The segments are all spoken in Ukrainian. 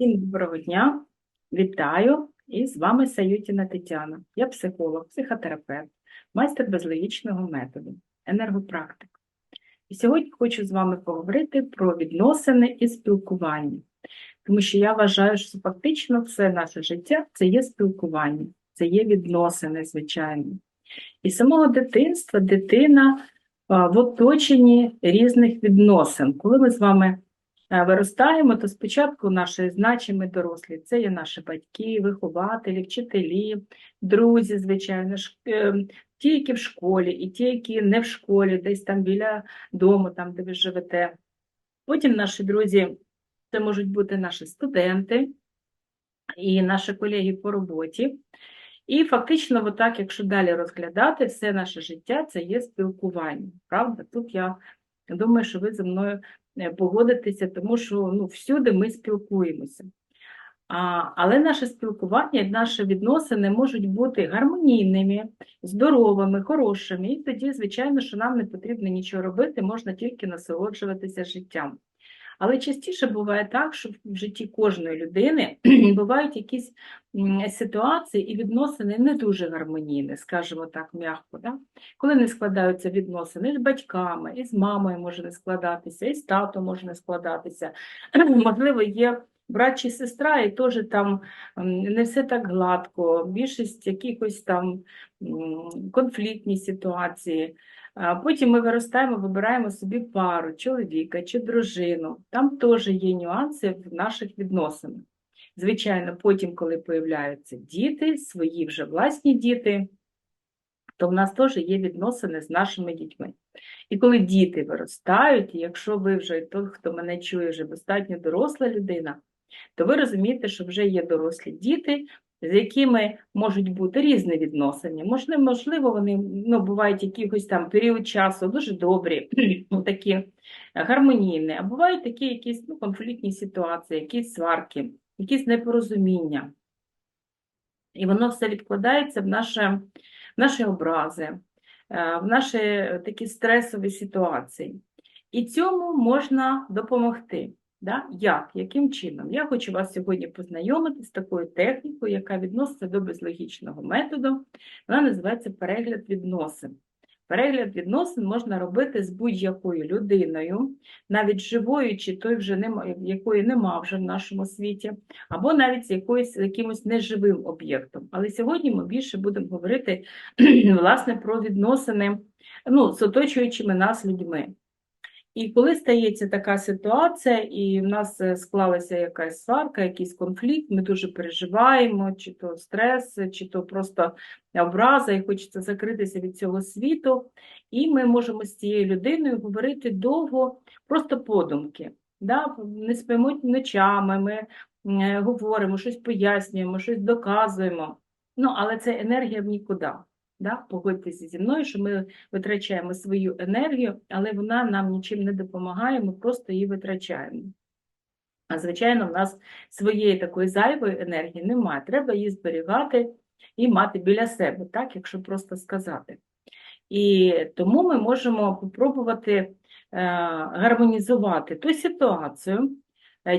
Всім доброго дня, вітаю! І з вами Саютіна Тетяна. Я психолог, психотерапевт, майстер безлогічного методу, енергопрактик. І сьогодні хочу з вами поговорити про відносини і спілкування, тому що я вважаю, що фактично все наше життя це є спілкування, це є відносини, звичайно. І з самого дитинства дитина в оточенні різних відносин. Коли ми з вами виростаємо, то спочатку наші значимі дорослі це є наші батьки, вихователі, вчителі, друзі, звичайно, е, ті, які в школі, і ті, які не в школі, десь там біля дому, там, де ви живете. Потім наші друзі, це можуть бути наші студенти і наші колеги по роботі. І фактично, отак, якщо далі розглядати, все наше життя це є спілкування. Правда? Тут я думаю, що ви зі мною е, погодитеся, тому що ну, всюди ми спілкуємося. А, але наше спілкування, наші відносини можуть бути гармонійними, здоровими, хорошими. І тоді, звичайно, що нам не потрібно нічого робити, можна тільки насолоджуватися життям. Але частіше буває так, що в житті кожної людини бувають якісь ситуації і відносини не дуже гармонійні, скажімо так, м'яко. Да? Коли не складаються відносини з батьками, і з мамою може не складатися, і з татом може не складатися. Можливо, є брат чи сестра, і теж там не все так гладко, більшість якихось там конфліктні ситуації. Потім ми виростаємо, вибираємо собі пару, чоловіка чи дружину. Там теж є нюанси в наших відносинах. Звичайно, потім, коли появляються діти, свої вже власні діти, то в нас теж є відносини з нашими дітьми. І коли діти виростають, і якщо ви вже той, хто мене чує, вже достатньо доросла людина, то ви розумієте, що вже є дорослі діти, з якими можуть бути різні відносини. Можливо, можливо, вони ну, бувають якийсь там період часу дуже добрі, ну, такі гармонійні, а бувають такі якісь ну, конфліктні ситуації, якісь сварки, якісь непорозуміння. І воно все відкладається в, наше, в наші образи, е, в наші такі стресові ситуації. І цьому можна допомогти. Да? Як? Яким чином? Я хочу вас сьогодні познайомити з такою технікою, яка відноситься до безлогічного методу. Вона називається перегляд відносин. Перегляд відносин можна робити з будь-якою людиною, навіть живою, чи той вже нема, якої нема вже в нашому світі, або навіть з якоюсь якимось неживим об'єктом. Але сьогодні ми більше будемо говорити власне про відносини ну, з оточуючими нас людьми. І коли стається така ситуація, і в нас е, склалася якась сварка, якийсь конфлікт, ми дуже переживаємо, чи то стрес, чи то просто образа, і хочеться закритися від цього світу. І ми можемо з цією людиною говорити довго, просто подумки. Да? Не спимо ночами, ми е, говоримо, щось пояснюємо, щось доказуємо. Ну, але це енергія в нікуди. Да? Погодьтеся зі мною, що ми витрачаємо свою енергію, але вона нам нічим не допомагає, ми просто її витрачаємо. А звичайно, в нас своєї такої зайвої енергії немає. Треба її зберігати і мати біля себе, так, якщо просто сказати. І тому ми можемо попробувати е, гармонізувати ту ситуацію,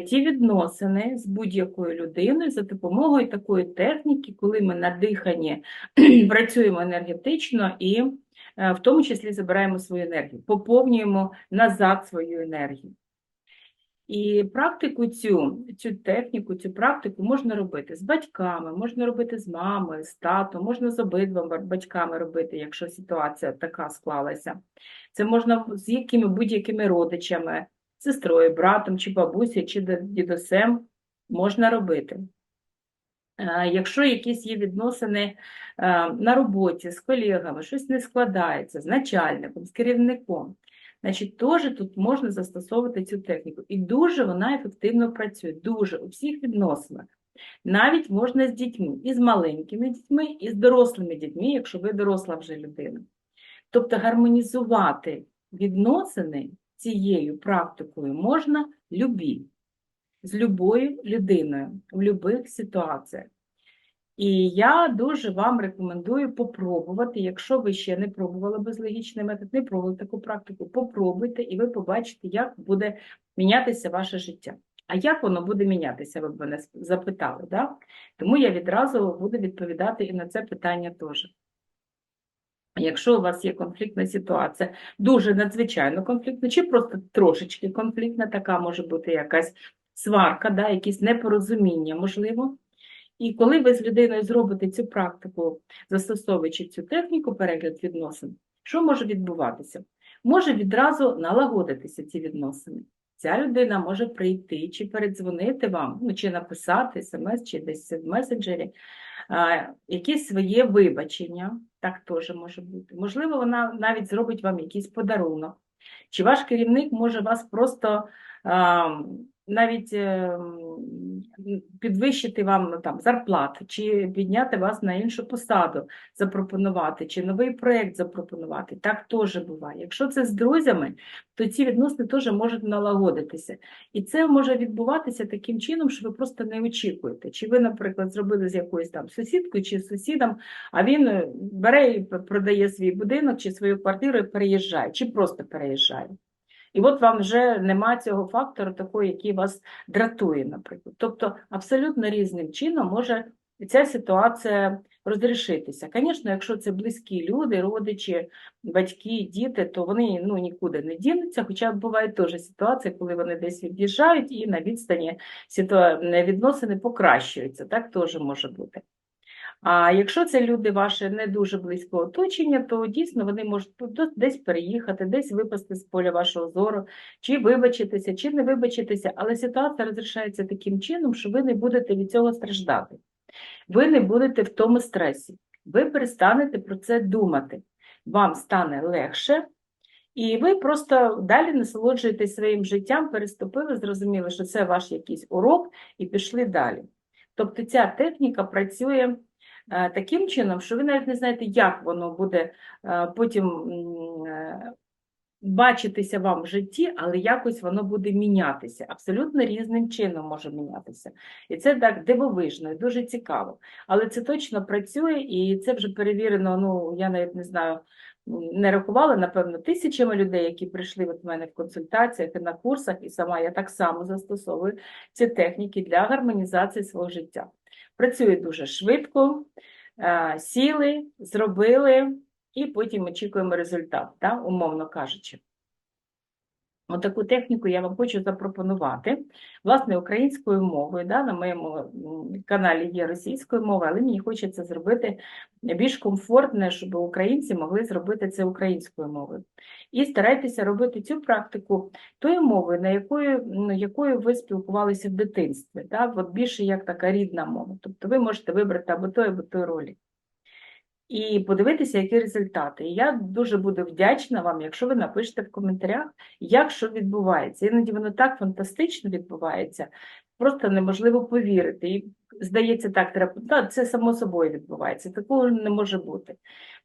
ті відносини з будь-якою людиною за допомогою такої техніки, коли ми надихані працюємо енергетично і е, в тому числі забираємо свою енергію, поповнюємо назад свою енергію. І практику цю, цю техніку, цю практику можна робити з батьками, можна робити з мамою, з татом, можна з обидвома батьками робити, якщо ситуація така склалася. Це можна з якими будь-якими родичами, сестрою, братом, чи бабусею, чи дідусем можна робити. Е, Якщо якісь є відносини е, на роботі з колегами, щось не складається, з начальником, з керівником, значить, теж тут можна застосовувати цю техніку. І дуже вона ефективно працює, дуже у всіх відносинах. Навіть можна з дітьми, і з маленькими дітьми, і з дорослими дітьми, якщо ви доросла вже людина. Тобто гармонізувати відносини цією практикою можна любі з любою людиною в будь-яких ситуаціях. І я дуже вам рекомендую попробувати, якщо ви ще не пробували безлогічний метод, не пробували таку практику, попробуйте, і ви побачите, як буде мінятися ваше життя. А як воно буде мінятися, ви б мене запитали, да? Тому я відразу буду відповідати і на це питання теж. Якщо у вас є конфліктна ситуація, дуже надзвичайно конфліктна, чи просто трошечки конфліктна, така може бути якась сварка, да, якісь непорозуміння, можливо. І коли ви з людиною зробите цю практику, застосовуючи цю техніку, перегляд відносин, що може відбуватися? Може відразу налагодитися ці відносини. Ця людина може прийти чи передзвонити вам, ну, чи написати смс, чи десь в месенджері, якісь своє вибачення, так теж може бути. Можливо, вона навіть зробить вам якийсь подарунок. Чи ваш керівник може вас просто навіть ем, підвищити вам ну, там, зарплату, чи підняти вас на іншу посаду, запропонувати, чи новий проєкт запропонувати. Так теж буває. Якщо це з друзями, то ці відносини теж можуть налагодитися. І це може відбуватися таким чином, що ви просто не очікуєте. Чи ви, наприклад, зробили з якоюсь там сусідкою чи сусідом, а він е, бере і продає свій будинок чи свою квартиру і переїжджає, чи просто переїжджає. І от вам вже нема цього фактору, такого, який вас дратує, наприклад. Тобто абсолютно різним чином може ця ситуація розрішитися. Звісно, якщо це близькі люди, родичі, батьки, діти, то вони ну, нікуди не дінуться, хоча бувають теж ситуації, коли вони десь від'їжджають і на відстані відносини покращуються. Так теж може бути. А якщо це люди ваші не дуже близького оточення, то дійсно вони можуть десь переїхати, десь випасти з поля вашого зору, чи вибачитися, чи не вибачитися, але ситуація розрішається таким чином, що ви не будете від цього страждати. Ви не будете в тому стресі. Ви перестанете про це думати. Вам стане легше, і ви просто далі насолоджуєтесь своїм життям, переступили, зрозуміли, що це ваш якийсь урок, і пішли далі. Тобто ця техніка працює таким чином, що ви навіть не знаєте, як воно буде е, потім е, бачитися вам в житті, але якось воно буде мінятися. Абсолютно різним чином може мінятися. І це так дивовижно, і дуже цікаво. Але це точно працює, і це вже перевірено. Ну я навіть не знаю, не рахувала, напевно, тисячами людей, які прийшли от в мене в консультаціях і на курсах, і сама я так само застосовую ці техніки для гармонізації свого життя. Працює дуже швидко, е, сіли, зробили, і потім очікуємо результат, да, умовно кажучи. Отаку техніку я вам хочу запропонувати. Власне, українською мовою, да, на моєму каналі є російською мовою, але мені хочеться зробити більш комфортне, щоб українці могли зробити це українською мовою. І старайтеся робити цю практику тою мовою, на якою, ну, якою ви спілкувалися в дитинстві. Да? От більше як така рідна мова. Тобто ви можете вибрати або той, або той ролі. І подивитися, які результати. І я дуже буду вдячна вам, якщо ви напишете в коментарях, як що відбувається. Іноді воно так фантастично відбувається, просто неможливо повірити. І здається, так треба, та, це само собою відбувається, такого не може бути.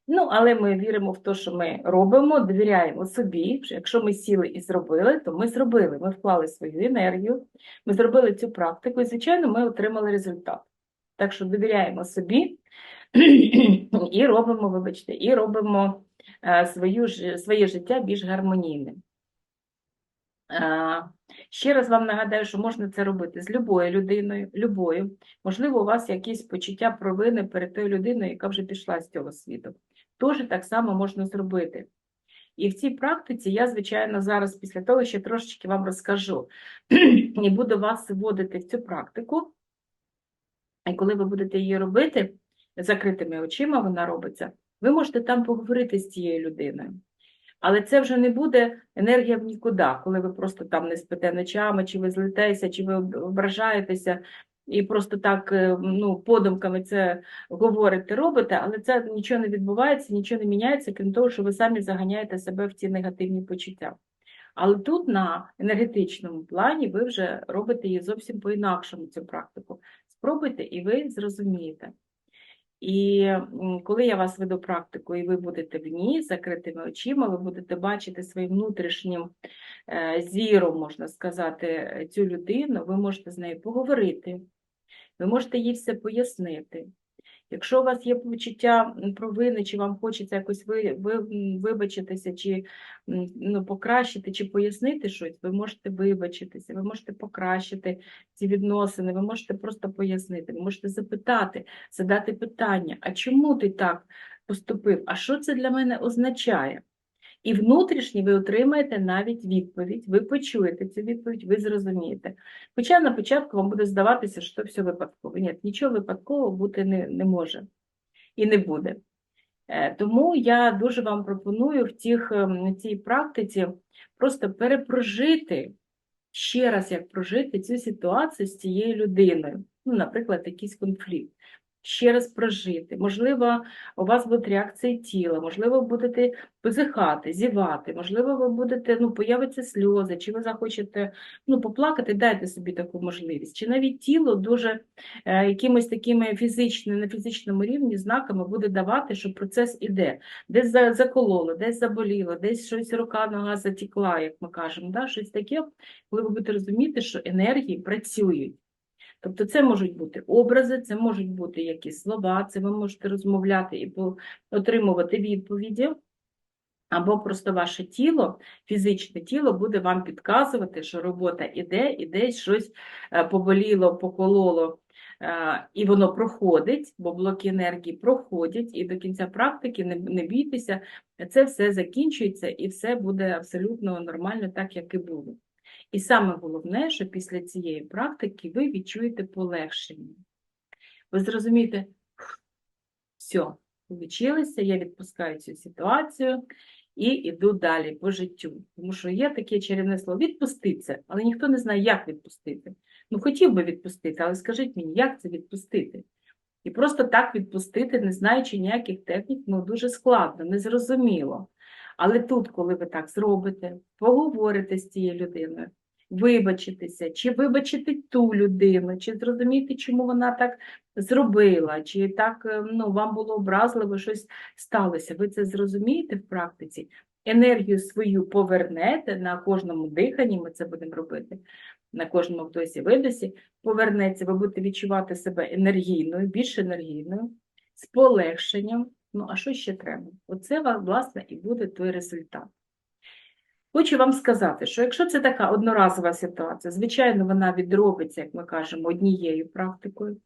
Ну, але ми віримо в те, що ми робимо, довіряємо собі. що Якщо ми сіли і зробили, то ми зробили. Ми вклали свою енергію, ми зробили цю практику, і, звичайно, ми отримали результат. Так що довіряємо собі і робимо, вибачте, і робимо е, свою, своє життя більш гармонійним. Е, Ще раз вам нагадаю, що можна це робити з любою людиною, любою. Можливо, у вас якісь почуття провини перед тою людиною, яка вже пішла з цього світу. Теж так само можна зробити. І в цій практиці я, звичайно, зараз після того ще трошечки вам розкажу і буду вас вводити в цю практику. І коли ви будете її робити, закритими очима вона робиться, ви можете там поговорити з цією людиною. Але це вже не буде енергія в нікуди, коли ви просто там не спите ночами, чи ви злитеся, чи ви ображаєтеся, і просто так е, ну, подумками це говорите, робите, але це нічого не відбувається, нічого не міняється, крім того, що ви самі заганяєте себе в ці негативні почуття. Але тут на енергетичному плані ви вже робите її зовсім по-інакшому, цю практику. Спробуйте, і ви зрозумієте. І коли я вас веду практику, і ви будете в ній з закритими очима, ви будете бачити своїм внутрішнім е, зіром, можна сказати, е, цю людину, ви можете з нею поговорити, ви можете їй все пояснити. Якщо у вас є почуття провини, чи вам хочеться якось ви, ви, вибачитися, чи ну, покращити, чи пояснити щось, ви можете вибачитися, ви можете покращити ці відносини, ви можете просто пояснити, ви можете запитати, задати питання, а чому ти так поступив? А що це для мене означає? І внутрішній ви отримаєте навіть відповідь, ви почуєте цю відповідь, ви зрозумієте. Хоча на початку вам буде здаватися, що все випадково. Ні, нічого випадкового бути не, не може і не буде. Е, Тому я дуже вам пропоную в тих, ем, цій практиці просто перепрожити ще раз, як прожити цю ситуацію з цією людиною. Ну, наприклад, якийсь конфлікт. Ще раз прожити. Можливо, у вас будуть реакції тіла, можливо, ви будете позихати, зівати, можливо, ви будете, ну, появляться сльози, чи ви захочете ну, поплакати, дайте собі таку можливість. Чи навіть тіло дуже е, якимось такими фізичними, на фізичному рівні знаками буде давати, що процес іде. Десь закололо, десь заболіло, десь щось рука, нога затікла, як ми кажемо, да? щось таке, коли ви будете розуміти, що енергії працюють. Тобто це можуть бути образи, це можуть бути якісь слова, це ви можете розмовляти і отримувати відповіді, або просто ваше тіло, фізичне тіло буде вам підказувати, що робота іде, і десь щось е, поболіло, покололо, е, і воно проходить, бо блоки енергії проходять, і до кінця практики не, не бійтеся, це все закінчується і все буде абсолютно нормально, так як і було. І саме головне, що після цієї практики ви відчуєте полегшення. Ви зрозумієте, все, вивчилися, я відпускаю цю ситуацію і йду далі по життю. Тому що є таке чарівне слово відпуститься, але ніхто не знає, як відпустити. Ну, хотів би відпустити, але скажіть мені, як це відпустити? І просто так відпустити, не знаючи ніяких технік, ну дуже складно, незрозуміло. Але тут, коли ви так зробите, поговорите з цією людиною, вибачитися, чи вибачити ту людину, чи зрозуміти, чому вона так зробила, чи так е, ну, вам було образливо, щось сталося. Ви це зрозумієте в практиці, енергію свою повернете на кожному диханні, ми це будемо робити, на кожному вдосі видосі, повернеться, ви будете відчувати себе енергійною, більш енергійною, з полегшенням. Ну, а що ще треба? Оце, власне, і буде той результат. Хочу вам сказати, що якщо це така одноразова ситуація, звичайно, вона відробиться, як ми кажемо, однією практикою.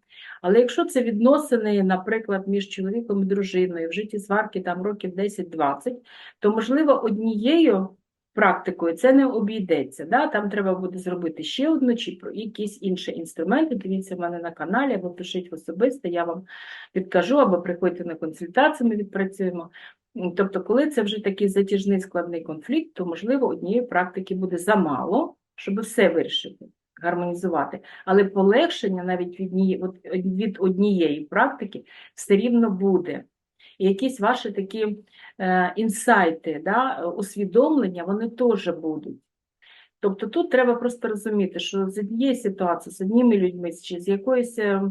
Але якщо це відносини, наприклад, між чоловіком і дружиною в житті сварки там років 10-20, то, можливо, однією практикою це не обійдеться. Да? Там треба буде зробити ще одну чи про якісь інші інструменти. Дивіться в мене на каналі, або пишіть особисто, я вам підкажу, або приходьте на консультацію, ми відпрацюємо. Тобто, коли це вже такий затяжний складний конфлікт, то, можливо, однієї практики буде замало, щоб все вирішити, гармонізувати. Але полегшення навіть від, від однієї практики все рівно буде. Якісь ваші такі е, інсайти, да, усвідомлення, вони теж будуть. Тобто тут треба просто розуміти, що з однієї ситуації, з одніми людьми, чи з якоюсь е,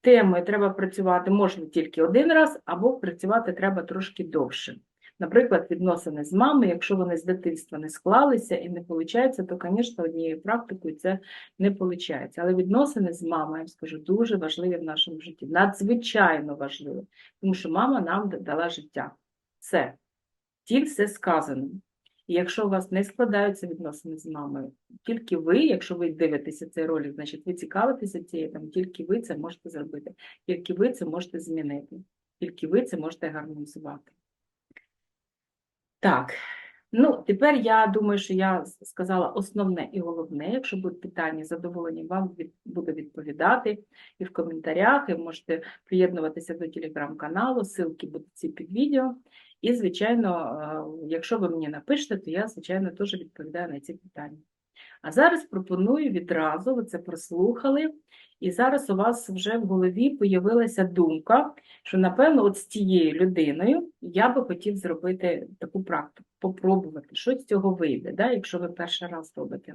темою треба працювати можна тільки один раз, або працювати треба трошки довше. Наприклад, відносини з мамою, якщо вони з дитинства не склалися і не виходить, то, звісно, однією практикою це не виходить. Але відносини з мамою, я вам скажу, дуже важливі в нашому житті, надзвичайно важливі, тому що мама нам дала життя. Все. Ті все сказано. І якщо у вас не складаються відносини з мамою, тільки ви, якщо ви дивитеся цей ролик, значить ви цікавитеся цією, там тільки ви це можете зробити, тільки ви це можете змінити, тільки ви це можете гармонізувати. Так, ну тепер я думаю, що я сказала основне і головне. Якщо будуть питання, задоволені вам від, буду відповідати і в коментарях, і можете приєднуватися до телеграм-каналу, ссылки будуть ці під відео. І, звичайно, е, якщо ви мені напишете, то я, звичайно, теж відповідаю на ці питання. А зараз пропоную відразу, ви це прослухали, і зараз у вас вже в голові появилася думка, що, напевно, от з тією людиною я би хотів зробити таку практику, попробувати, що з цього вийде, да, якщо ви перший раз робите.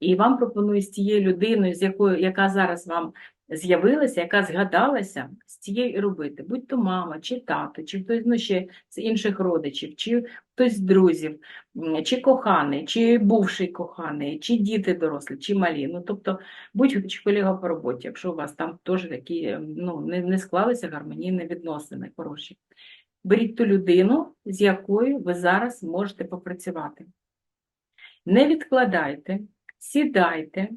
І вам пропоную з тією людиною, з якою, яка зараз вам з'явилася, яка згадалася, з цією робити. Будь то мама, чи тато, чи хтось ну, ще з інших родичів, чи хтось з друзів, чи коханий, чи бувший коханий, чи діти дорослі, чи малі. Ну, тобто, будь колега по роботі, якщо у вас там теж такі ем, ну, не, не склалися гармонійні відносини хороші. Беріть ту людину, з якою ви зараз можете попрацювати. Не відкладайте, сідайте,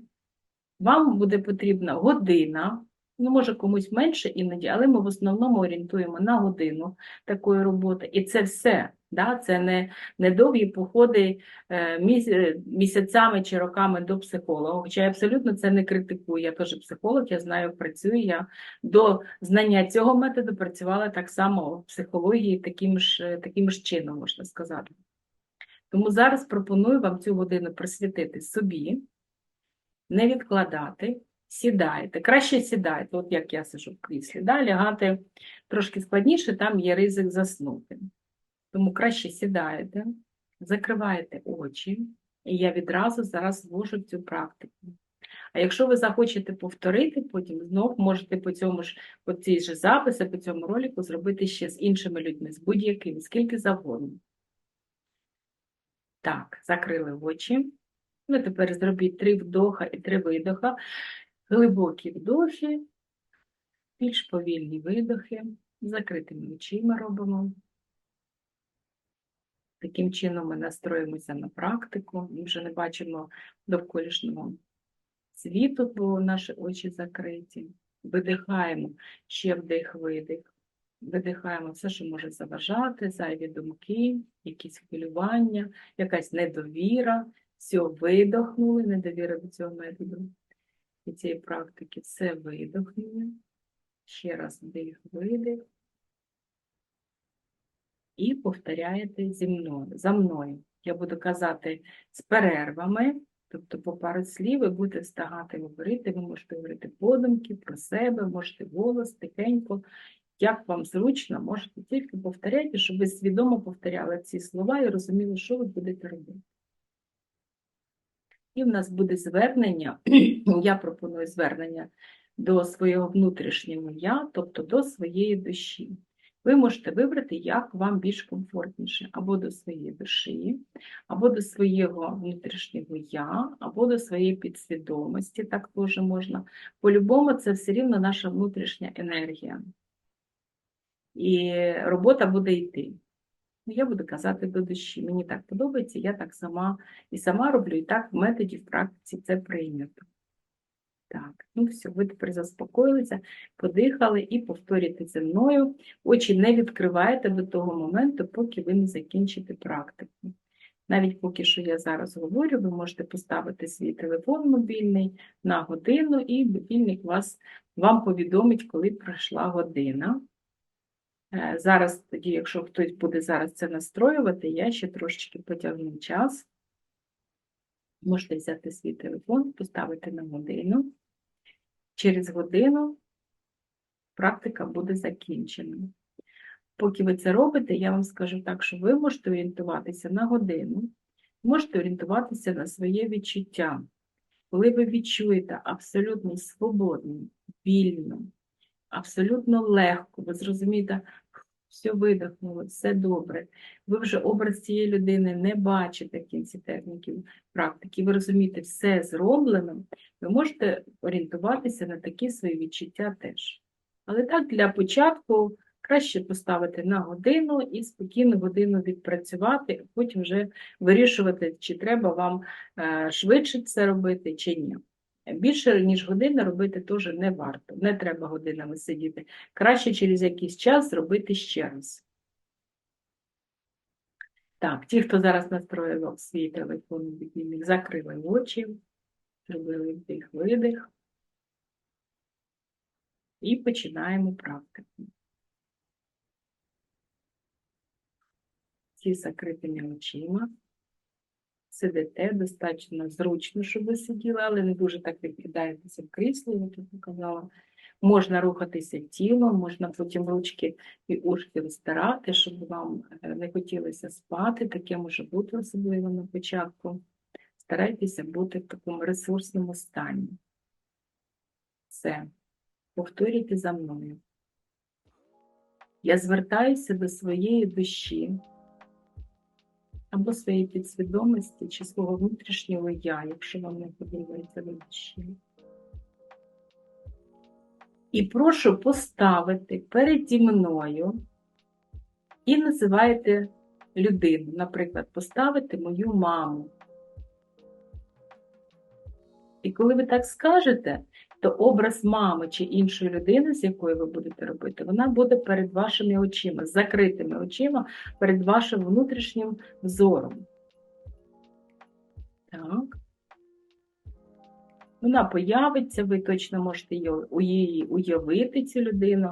вам буде потрібна година, ну, може комусь менше іноді, але ми в основному орієнтуємо на годину такої роботи. І це все. Да? Це не, не довгі походи е, е, місяцями чи роками до психолога. Хоча я абсолютно це не критикую. Я теж психолог, я знаю, працюю. Я до знання цього методу працювала так само в психології таким ж, е, таким ж чином, можна сказати. Тому зараз пропоную вам цю годину присвятити собі, не відкладати, сідайте. Краще сідайте, от як я сижу в кріслі, да? лягати трошки складніше, там є ризик заснути. Тому краще сідаєте, закриваєте очі, і я відразу зараз ввожу цю практику. А якщо ви захочете повторити, потім знов можете по цьому ж, по цій же записі, по цьому ролику зробити ще з іншими людьми, з будь-якими, скільки завгодно. Так, закрили очі. Ну, тепер зробіть три вдоха і три видоха. Глибокі вдохи, більш повільні видохи. Закритими очима робимо. Таким чином ми настроїмося на практику. Ми вже не бачимо довколишнього світу, бо наші очі закриті. Видихаємо ще вдих-видих. Видихаємо все, що може заважати, зайві думки, якісь хвилювання, якась недовіра. Все, видохнули, недовіра до цього методу і цієї практики. Все видохнули. Ще раз вдих, видих. І повторяєте зі мною, за мною. Я буду казати з перервами, тобто по пару слів ви будете встигати говорити, ви можете говорити подумки про себе, можете голос, тихенько, як вам зручно, можете тільки повторяти, щоб ви свідомо повторяли ці слова і розуміли, що ви будете робити. І в нас буде звернення, я пропоную звернення до свого внутрішнього я, тобто до своєї душі. Ви можете вибрати, як вам більш комфортніше, або до своєї душі, або до свого внутрішнього я, або до своєї підсвідомості, так теж можна. По-любому, це все рівно наша внутрішня енергія. І робота буде йти. Ну, Я буду казати до душі. Мені так подобається, я так сама і сама роблю, і так в методі, в практиці це прийнято. Так, ну все, ви тепер заспокоїлися, подихали і повторюйте зі мною. Очі не відкриваєте до того моменту, поки ви не закінчите практику. Навіть поки що я зараз говорю, ви можете поставити свій телефон мобільний на годину, і будильник вас, вам повідомить, коли пройшла година. Е, Зараз тоді, якщо хтось буде зараз це настроювати, я ще трошечки потягну час. Можете взяти свій телефон, поставити на годину. Через годину практика буде закінчена. Поки ви це робите, я вам скажу так, що ви можете орієнтуватися на годину, можете орієнтуватися на своє відчуття. Коли ви відчуєте абсолютно свободно, вільно, абсолютно легко, ви зрозумієте, все видихнуло, все добре. Ви вже образ цієї людини не бачите в кінці техніків практики, ви розумієте, все зроблено, ви можете орієнтуватися на такі свої відчуття теж. Але так, для початку краще поставити на годину і спокійно годину відпрацювати, а потім вже вирішувати, чи треба вам е, швидше це робити, чи ні. Більше, ніж година робити теж не варто. Не треба годинами сидіти. Краще через якийсь час зробити ще раз. Так, ті, хто зараз настроїв свій телефон, закрили очі, зробили вдих, видих. І починаємо практику. Ці закритими очима. Сидите достатньо зручно, щоб ви сиділи, але не дуже так відкидаєтеся в кріслі, як я показала. Можна рухатися тілом, можна потім ручки і ушки розтирати, щоб вам е, не хотілося спати. Таке може бути особливо на початку. Старайтеся бути в такому ресурсному стані. Все. Повторюйте за мною. Я звертаюся до своєї душі або своєї підсвідомості чи свого внутрішнього я, якщо вам не подобається до душі. І прошу поставити переді мною і називаєте людину. Наприклад, поставити мою маму. І коли ви так скажете, то образ мами чи іншої людини, з якою ви будете робити, вона буде перед вашими очима, закритими очима, перед вашим внутрішнім взором. Так. Вона появиться, ви точно можете її уявити, цю людину,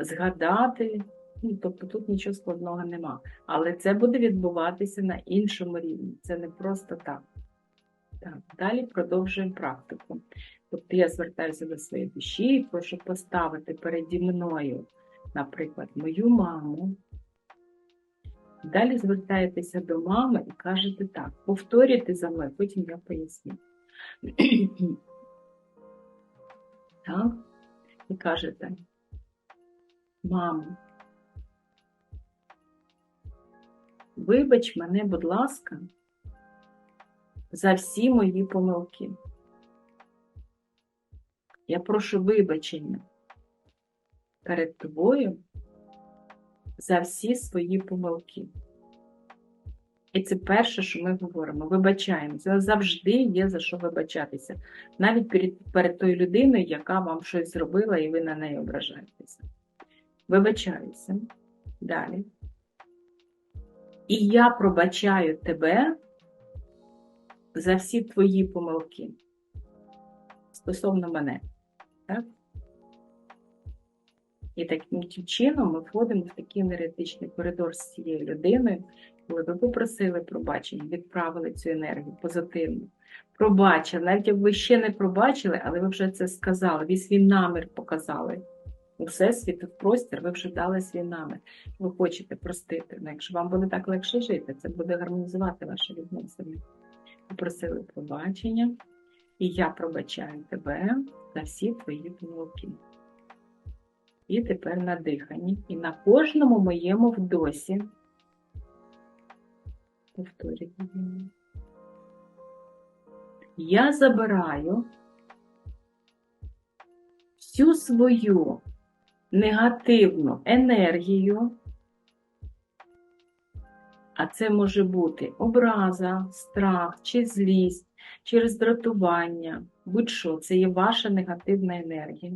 згадати. Ну, Тобто тут нічого складного нема. Але це буде відбуватися на іншому рівні. Це не просто так. Так, Далі продовжуємо практику. Тобто я звертаюся до своєї душі і прошу поставити переді мною, наприклад, мою маму. Далі звертаєтеся до мами і кажете так, повторюйте за мною, потім я поясню. Так, і кажете, мамо, вибач мене, будь ласка, за всі мої помилки. Я прошу вибачення перед тобою за всі свої помилки. І це перше, що ми говоримо. Вибачаємо. Це завжди є за що вибачатися. Навіть перед, перед тою людиною, яка вам щось зробила, і ви на неї ображаєтеся. Вибачаюся. Далі. І я пробачаю тебе за всі твої помилки стосовно мене. Так? І таким чином ми входимо в такий енергетичний коридор з цією людиною, коли ви попросили пробачення, відправили цю енергію позитивну. Пробачили, навіть як ви ще не пробачили, але ви вже це сказали, ви свій намір показали. У всесвіт, в простір, ви вже дали свій намір. Ви хочете простити. Ну, Якщо вам буде так легше жити, це буде гармонізувати ваші відносини. Ви просили пробачення, і я пробачаю тебе за всі твої помилки. І тепер на диханні. І на кожному моєму вдосі. Повторюйте. Я забираю всю свою негативну енергію, а це може бути образа, страх чи злість, чи роздратування, будь-що, це є ваша негативна енергія.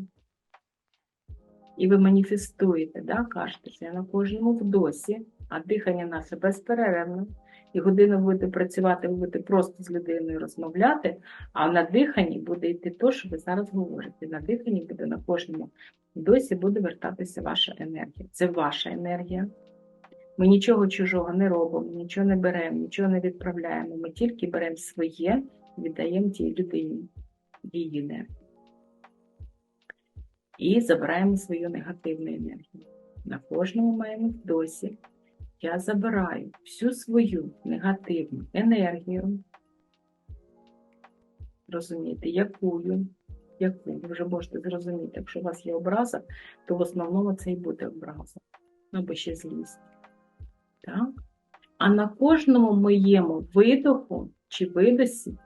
І ви маніфестуєте, да, кажете, що я на кожному вдосі, а дихання наше безперервне. І годину будете працювати, ви будете просто з людиною розмовляти, а на диханні буде йти те, що ви зараз говорите. На диханні буде на кожному досі буде вертатися ваша енергія. Це ваша енергія. Ми нічого чужого не робимо, нічого не беремо, нічого не відправляємо. Ми тільки беремо своє віддаємо тій людині її. І забираємо свою негативну енергію. На кожному моєму вдосі я забираю всю свою негативну енергію. Розумієте, якою, яку ви вже можете зрозуміти, якщо у вас є образа, то в основному це і буде образа. Або ще злість. Так? А на кожному моєму видоху чи видосі,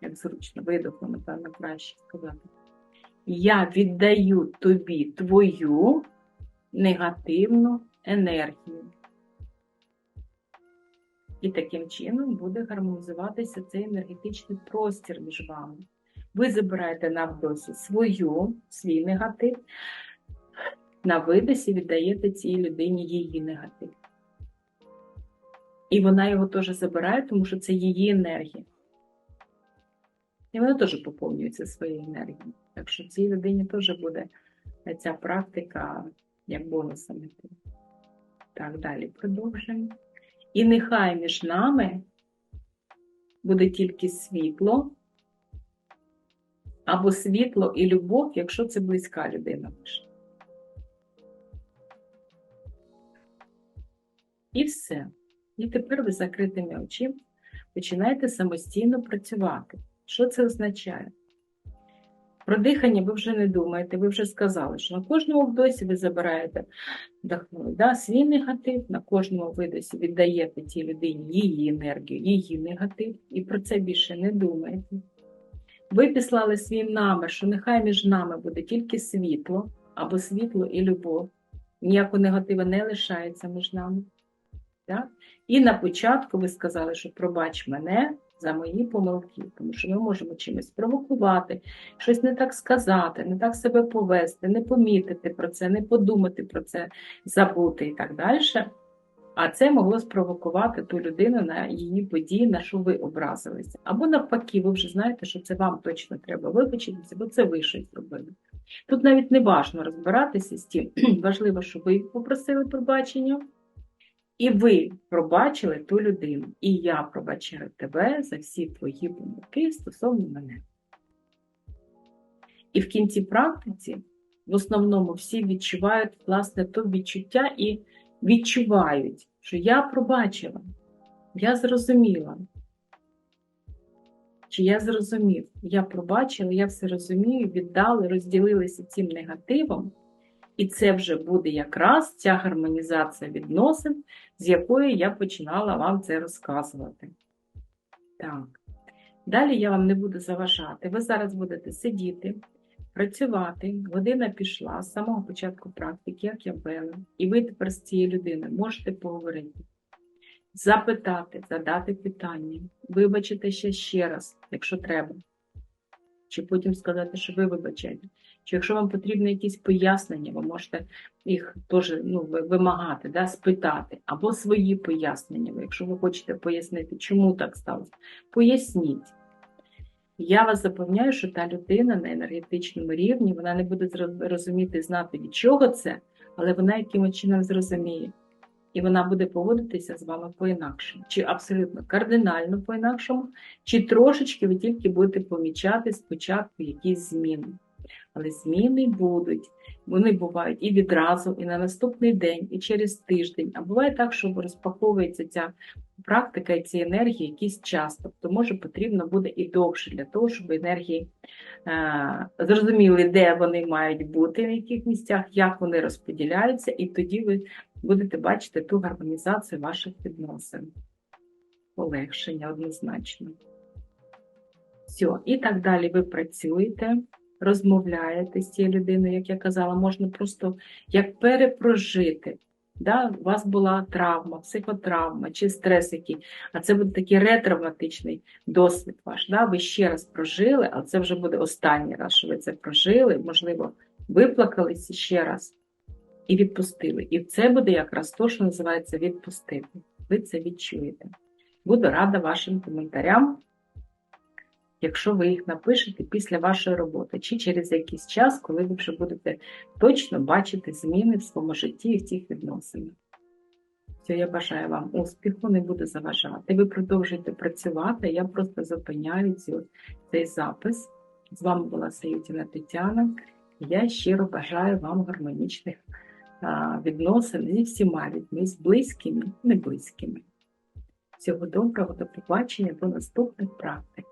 як зручно, видоху, напевно, краще сказати, я віддаю тобі твою негативну енергію. І таким чином буде гармонізуватися цей енергетичний простір між вами. Ви забираєте на вдосі свою, свій негатив, на видосі віддаєте цій людині її негатив. І вона його теж забирає, тому що це її енергія. І вона теж поповнюється своєю енергією. Так що цій людині теж буде ця практика як бонусом. Так, далі продовжуємо. І нехай між нами буде тільки світло, або світло і любов, якщо це близька людина. І все. І тепер ви закритими очима починаєте самостійно працювати. Що це означає? Про дихання ви вже не думаєте, ви вже сказали, що на кожному вдосі ви забираєте вдохнули, да, свій негатив, на кожному видосі віддаєте тій людині її енергію, її негатив, і про це більше не думаєте. Ви післали свій намір, що нехай між нами буде тільки світло, або світло і любов. Ніякого негативу не лишається між нами. Так? І на початку ви сказали, що пробач мене за мої помилки, тому що ми можемо чимось провокувати, щось не так сказати, не так себе повести, не помітити про це, не подумати про це, забути і так далі. А це могло спровокувати ту людину на її події, на що ви образилися. Або навпаки, ви вже знаєте, що це вам точно треба вибачитися, бо це ви щось зробили. Тут навіть не важно розбиратися з тим, важливо, щоб ви попросили пробачення, і ви пробачили ту людину. І я пробачаю тебе за всі твої помилки стосовно мене. І в кінці практиці, в основному, всі відчувають власне то відчуття і відчувають, що я пробачила, я зрозуміла. Чи я зрозумів, я пробачила, я все розумію, віддали, розділилися цим негативом, і це вже буде якраз ця гармонізація відносин, з якої я починала вам це розказувати. Так. Далі я вам не буду заважати. Ви зараз будете сидіти, працювати, година пішла з самого початку практики, як я вела, і ви тепер з цією людиною можете поговорити, запитати, задати питання, вибачити ще ще раз, якщо треба. Чи потім сказати, що ви вибачаєте. Чи якщо вам потрібні якісь пояснення, ви можете їх теж ну, вимагати, да, спитати, або свої пояснення, якщо ви хочете пояснити, чому так сталося, поясніть. Я вас запевняю, що та людина на енергетичному рівні вона не буде розуміти, знати, від чого це, але вона якимось чином зрозуміє. І вона буде поводитися з вами по-інакшому, чи абсолютно кардинально по-інакшому, чи трошечки ви тільки будете помічати спочатку якісь зміни. Але зміни будуть. Вони бувають і відразу, і на наступний день, і через тиждень. А буває так, що розпаковується ця практика і ці енергії якийсь час. Тобто, може, потрібно буде і довше для того, щоб енергії е, зрозуміли, де вони мають бути, в яких місцях, як вони розподіляються, і тоді ви будете бачити ту гармонізацію ваших відносин. Полегшення однозначно. Все, і так далі ви працюєте розмовляєте з цією людиною, як я казала, можна просто як перепрожити. Да? У вас була травма, психотравма чи стрес який, а це буде такий ретравматичний досвід ваш. Да? Ви ще раз прожили, а це вже буде останній раз, що ви це прожили, можливо, виплакалися ще раз і відпустили. І це буде якраз то, що називається відпустити. Ви це відчуєте. Буду рада вашим коментарям якщо ви їх напишете після вашої роботи, чи через якийсь час, коли ви вже будете точно бачити зміни в своєму житті і в тих відносинах. Все, я бажаю вам успіху, не буду заважати. Ви продовжуєте працювати, я просто зупиняю цю, цей запис. З вами була Саютіна Тетяна. Я щиро бажаю вам гармонічних а, відносин зі всіма людьми, з близькими не близькими. Всього доброго, до побачення, до наступних практик.